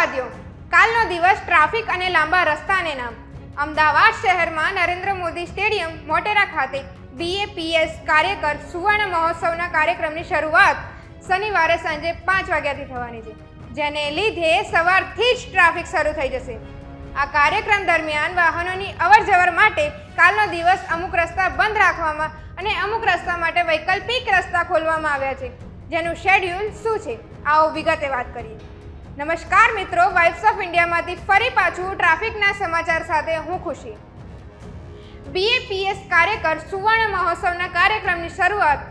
અમદાવાદીઓ કાલનો દિવસ ટ્રાફિક અને લાંબા રસ્તાને નામ. અમદાવાદ શહેરમાં નરેન્દ્ર મોદી સ્ટેડિયમ, મોટેરા ખાતે બીએપીએસ કાર્યકર સુવર્ણ મહોત્સવના કાર્યક્રમની શરૂઆત શનિવારે સાંજે પાંચ વાગ્યાથી થવાની છે, જેને લીધે સવારથી જ ટ્રાફિક શરૂ થઈ જશે. આ કાર્યક્રમ દરમિયાન વાહનોની અવરજવર માટે કાલનો દિવસ અમુક રસ્તા બંધ રાખવામાં અને અમુક રસ્તા માટે વૈકલ્પિક રસ્તા ખોલવામાં આવ્યા છે. જેનું શેડ્યુલ શું છે? આવો વિગતે વાત કરીએ. નમસ્કાર મિત્રો વાઇફ્સ ઓફ ઇન્ડિયામાંથી ફરી પાછું ટ્રાફિકના સમાચાર સાથે હું ખુશી. બીએપીએસ કાર્યકર સુવર્ણ મહોત્સવના કાર્યક્રમની શરૂઆત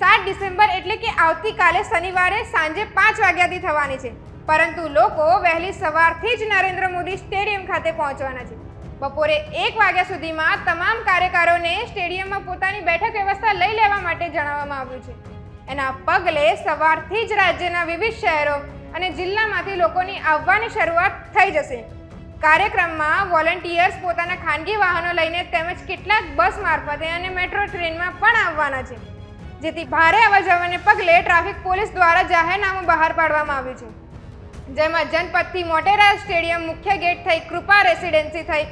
સાત ડિસેમ્બર એટલે કે આવતીકાલે શનિવારે સાંજે પાંચ વાગ્યાથી થવાની છે. પરંતુ લોકો વહેલી સવારથી જ નરેન્દ્ર મોદી સ્ટેડિયમ ખાતે પહોંચવાના છે. બપોરે એક વાગ્યા સુધીમાં તમામ કાર્યકરોને સ્ટેડિયમમાં પોતાની બેઠક વ્યવસ્થા લઈ લેવા માટે જણાવવામાં આવ્યું છે. એના પગલે સવારથી જ રાજ્યના વિવિધ શહેરો અને જિલ્લામાંથી લોકોની આવવાની શરૂઆત થઈ જશે. કાર્યક્રમમાં વોલન્ટિયર્સ પોતાના ખાનગી વાહનો લઈને તેમજ કેટલાક બસ મારફતે અને મેટ્રો ટ્રેનમાં પણ આવવાના છે. જેથી ભારે અવાજવાને પગલે ટ્રાફિક પોલીસ દ્વારા જાહેરનામું બહાર પાડવામાં આવ્યું છે. જેમાં જનપથથી મોટેરા સ્ટેડિયમ મુખ્ય ગેટ થઈ કૃપા રેસિડેન્સી થઈ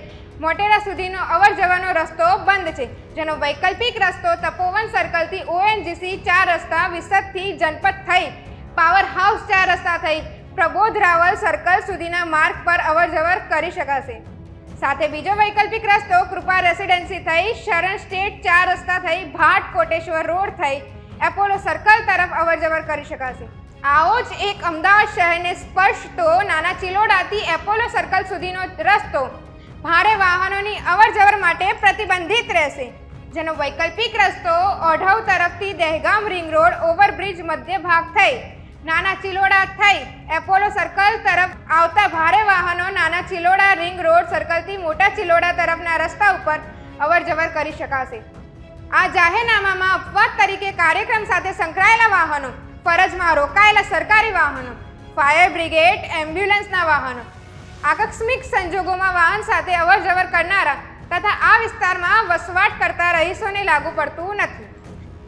મોટેરા સુધીનો અવર જવાનો રસ્તો બંધ છે. જેનો વૈકલ્પિક રસ્તો તપોવન સર્કલથી ઓએનજીસી ચાર રસ્તા વિસદથી જનપથ થઈ પાવર હાઉસ ચાર થઈ પ્રબોધ રાવલ સર્કલ સુધીના માર્ગ પર અવરજવર કરી શકાશે. સાથે બીજો વૈકલ્પિક રસ્તો કૃપા રેસિડેન્સી થઈ, શરણ સ્ટેટ ચાર રસ્તા થઈ, ભાટ કોટેશ્વર રોડ થઈ એપોલો સર્કલ તરફ અવરજવર કરી શકાશે. આવો જ એક અમદાવાદ શહેરને સ્પર્શતો નાના ચિલોડાથી એપોલો સર્કલ સુધીનો રસ્તો ભારે વાહનોની અવરજવર માટે પ્રતિબંધિત રહેશે. જેનો વૈકલ્પિક રસ્તો ઓઢવ તરફથી દહેગામ રિંગ રોડ ઓવરબ્રિજ મધ્ય ભાગ થઈ. નાના ચિલોડા થઈ એપોલો સર્કલ તરફ આવતા ભારે વાહનો નાના ચિલોડા રિંગ રોડ સર્કલથી મોટા ચિલોડા તરફના રસ્તા ઉપર અવરજવર કરી શકાશે. આ જાહેરનામામાં અપવાદ તરીકે કાર્યક્રમ સાથે સંકળાયેલા વાહનો, ફરજમાં રોકાયેલા સરકારી વાહનો, ફાયર બ્રિગેડ, એમ્બ્યુલન્સના વાહનો, આકસ્મિક સંજોગોમાં વાહન સાથે અવરજવર કરનારા તથા આ વિસ્તારમાં વસવાટ કરતા રહીશોને લાગુ પડતું નથી.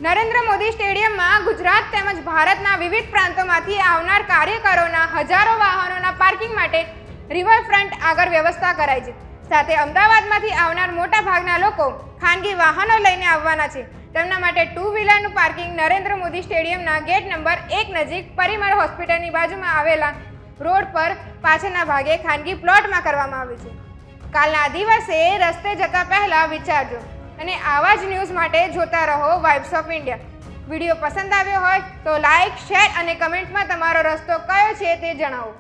નરેન્દ્ર મોદી સ્ટેડિયમમાં ગુજરાત તેમજ ભારતના વિવિધ પ્રાંતોમાંથી આવનાર કાર્યકરોના હજારો વાહનોના પાર્કિંગ માટે રિવરફ્રન્ટ આગળ વ્યવસ્થા કરાઈ છે. સાથે અમદાવાદમાંથી આવનાર મોટા ભાગના લોકો ખાનગી વાહનો લઈને આવવાના છે. તેમના માટે ટુ વ્હીલરનું પાર્કિંગ નરેન્દ્ર મોદી સ્ટેડિયમના ગેટ નંબર એક નજીક પરિમળ હોસ્પિટલની બાજુમાં આવેલા રોડ પર પાછળના ભાગે ખાનગી પ્લોટમાં કરવામાં આવ્યું છે. કાલના દિવસે રસ્તે જતા પહેલા વિચારજો. અને આવા જ ન્યૂઝ માટે જોતા રહો વાઇબ્સ ઓફ ઇન્ડિયા વીડિયો પસંદ આવ્યો હોય તો લાઇક શેર અને કમેન્ટમાં તમારો રસ્તો કયો છે તે જણાવો.